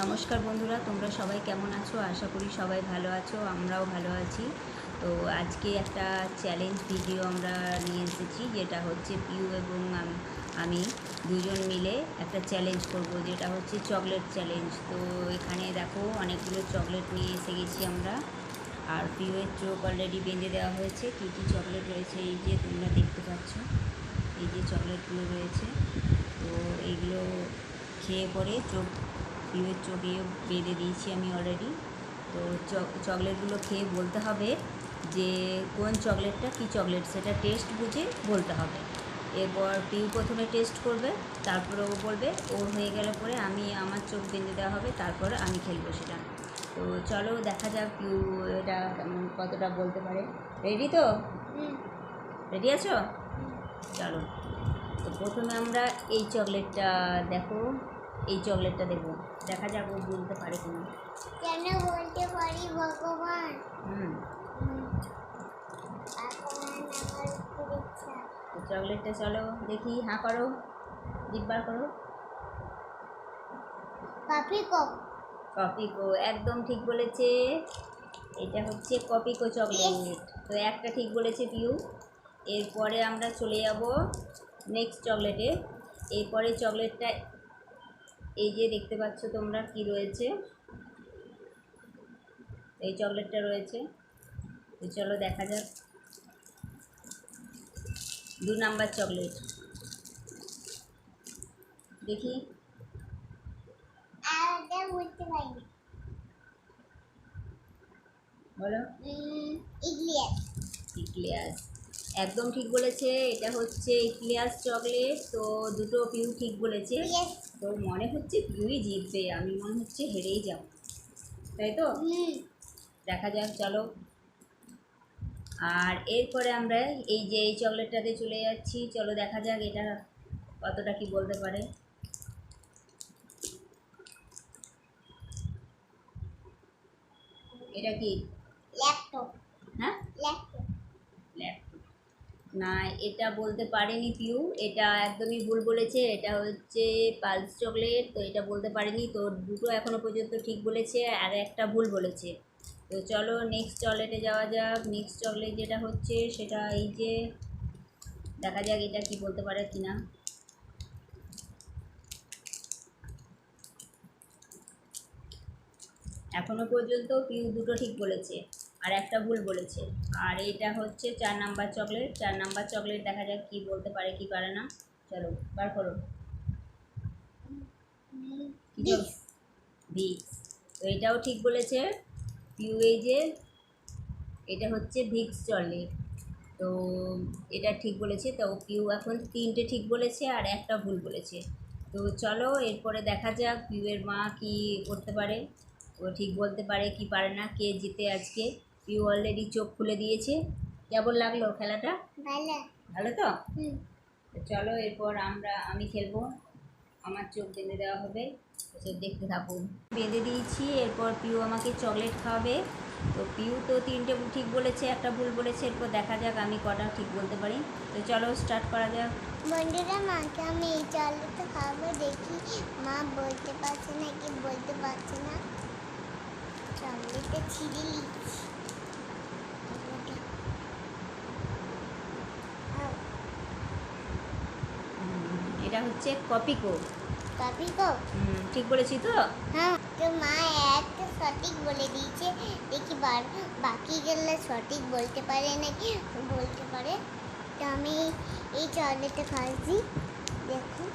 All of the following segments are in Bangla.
নমস্কার বন্ধুরা, তোমরা সবাই কেমন আছো? আশা করি সবাই ভালো আছো, আমরাও ভালো আছি। তো আজকে একটা চ্যালেঞ্জ ভিডিও আমরা নিয়ে এসেছি, যেটা হচ্ছে পিউ এবং আমি দুজন মিলে একটা চ্যালেঞ্জ করব, যেটা হচ্ছে চকলেট চ্যালেঞ্জ তো এখানে দেখো, অনেকগুলো চকলেট নিয়ে এসে গেছি আমরা। আর পিউয়ের চোখ অলরেডি বেঁধে দেওয়া হয়েছে, কী কী চকলেট রয়েছে, এই যে তোমরা দেখতে পাচ্ছ, এই যে চকলেটগুলো রয়েছে। তো এইগুলো খেয়ে পরে চোখ পিউয়ের চোখে বেঁধে দিয়েছি আমি অলরেডি তো চকলেটগুলো খেয়ে বলতে হবে যে কোন চকলেটটা কী চকলেট সেটা টেস্ট বুঝে বলতে হবে। এরপর পিউ প্রথমে টেস্ট করবে তারপরে ও বলবে ওর হয়ে গেলে পরে আমি আমার চোখ বেঁধে দেওয়া হবে তারপর আমি খেলব সেটা। তো চলো দেখা যাক পিউ এটা কেমন কতটা বলতে পারে। রেডি তো? রেডি আছো? চলো। তো প্রথমে আমরা এই চকলেটটা দেখো। এই চকলেটটা দেখব দেখা যাক ও বলতে পারে কি না কেন বলতে পারি ভগবান? হুম। চকলেটটা চলো দেখি হাঁ করো জিব্বার করো। পাপি কপ কপিকো একদম ঠিক বলেছে। এটা হচ্ছে কপিকো চকলেট। তো একটা ঠিক বলেছে পিউ। এরপরে আমরা চলে যাব নেক্সট চকলেটে। এরপরে চকলেটটা এই যে দেখতে পাচ্ছ তোমরা কি রয়েছে? এই চকলেটটা রয়েছে। তো চলো দেখা যাক। দু নাম্বার চকলেট। দেখি। বলো। ইগলিয়াস। ইক্লিয়াস একদম ঠিক বলেছে এটা হচ্ছে ইক্লিয়াস চকলেট তো দুটো পিউ ঠিক বলেছে। তো মনে হচ্ছে পিউই জিতবে আমি মনে হচ্ছে হেরেই যাব। তাই তো? দেখা যাক চলো। আর এরপরে আমরা এই যে এই চকলেটটাতে চলে যাচ্ছি চলো দেখা যাক এটা কতটা কি বলতে পারে। এটা কি? ল্যাপটপ হ্যাঁ ল্যাপটপ ল্যাপটপ না, এটা বলতে পারেনি পিউ। এটা একদমই ভুল বলেছে। এটা হচ্ছে পালস চকলেট, তো এটা বলতে পারেনি। তো দুটো এখনও পর্যন্ত ঠিক বলেছে আর একটা ভুল বলেছে। তো চলো নেক্সট চকলেটে যাওয়া যাক। নেক্সট চকলেট যেটা হচ্ছে সেটা এই যে, দেখা যাক এটা কি বলতে পারে কি না এখনও পর্যন্ত পিউ দুটো ঠিক বলেছে। আর একটা ভুল বলেছে। আর এটা হচ্ছে চার নাম্বার চকলেট। চার নাম্বার চকলেট দেখা যাক কি বলতে পারে কি পারে না। চলো বার করো। ভিক্স তো এটাও ঠিক বলেছে। পিউ এই যে এটা হচ্ছে ভিক্স চকলেট। তো এটা ঠিক বলেছে। তো পিউ এখন তিনটে ঠিক বলেছে আর একটা ভুল বলেছে। তো চলো এরপরে দেখা যাক পিউয়ের মা কি করতে পারে। ও ঠিক বলতে পারে কি পারে না কে জিতে আজকে। পিউ অলরেডি চোখ খুলে দিয়েছে। কেমন লাগল খেলাটা? ভালো। ভালো তো? হুম। তো চলো এরপর আমরা আমি খেলব। আমার চোখ বেঁধে দেওয়া হবে। তো দেখতে থাকুন। বেঁধে দিয়েছি এরপর পিউ আমাকে চকলেট খাওয়াবে। তো পিউ তো তিনটে ঠিক বলেছে একটা ভুল বলেছে। এরপর দেখা যাক আমি কটা ঠিক বলতে পারি। তো চলো স্টার্ট করা যাক। বন্ধুরা মাকে আমি এই চালটা খাব দেখি মা বলতে পারছে না কি বলতে পারছে না। চকলেটটা ছিঁড়ে নিচ্ছি উম, এটা হচ্ছে কপিকো। কাপি কপ হুম, ঠিক বলেছি তো? হ্যাঁ তো মা একটা সঠিক বলে দিয়েছে। দেখি বার বাকি গেলে সঠিক বলতে পারে নাকি বলতে পারে। তো আমি এই চকলেটটা খাচ্ছি দেখুন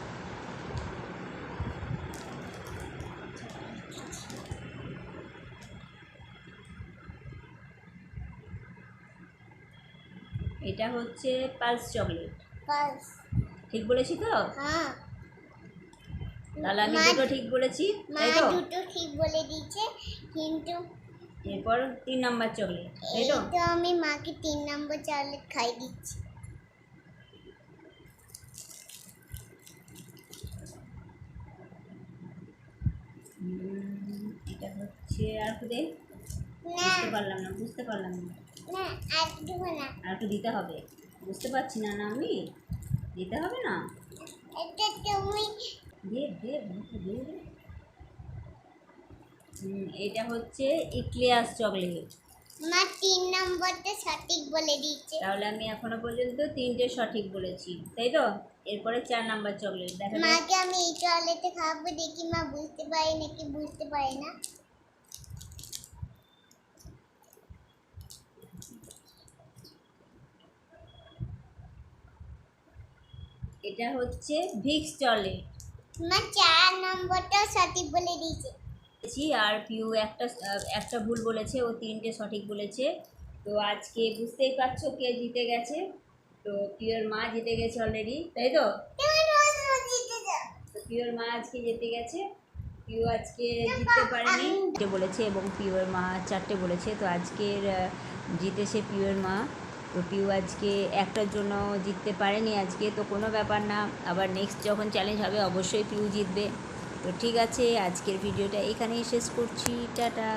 এটা হচ্ছে পালস চকলেট। বাস ঠিক বলেছি তো? হ্যাঁ। তাহলে আমি দুটো ঠিক বলেছি তাই তো? দুটো ঠিক বলে দিয়েছে কিন্তু এরপর তিন নাম্বার চকলেট তাই তো? তো আমি মাকে তিন নম্বর চকলেট খাই দিচ্ছি। এটা হচ্ছে আর না। বুঝতে পারলাম না বুঝতে পারলাম না। না আর দেবো না। আর একটু দিতে হবে। বুঝতে পারছি না না আমি? দিতে হবে না? এটা তুমি দে দে আমাকে দে। দে। এটা হচ্ছে ইক্লিয়াস চকলেট। মা তিন নম্বরটা সঠিক বলে দিয়েছে। তাহলে আমি এখনও পর্যন্ত তিনটে সঠিক বলেছি তাই তো? এরপরে চার নাম্বার চকলেট দেখা মাকে আমি এই চকলেটটা খাব দেখি মা বুঝতে পারে নাকি বুঝতে পারে না। এটা হচ্ছে ভিক্স চকলেট মা চার নম্বরটা সঠিক বলে দিয়েছে। আর পিউ একটা একটা ভুল বলেছে ও তিনটে সঠিক বলেছে। তো আজকে বুঝতেই পারছ কে জিতে গেছে? তো পিওর মা জিতে গেছে অলরেডি তাই তো? তো পিওর মা আজকে জিতে গেছে। পিউ আজকে জিততে পারেনি। বলেছে এবং পিওর মা চারটে বলেছে। তো আজকের জিতেছে পিওর মা। তো পিউ আজকে একটার জন্য জিততে পারেনি আজকে, তো কোনো ব্যাপার না। আবার নেক্সট যখন চ্যালেঞ্জ হবে, অবশ্যই পিউ জিতবে। তো ঠিক আছে, আজকের ভিডিওটা এখানেই শেষ করছি। টাটা।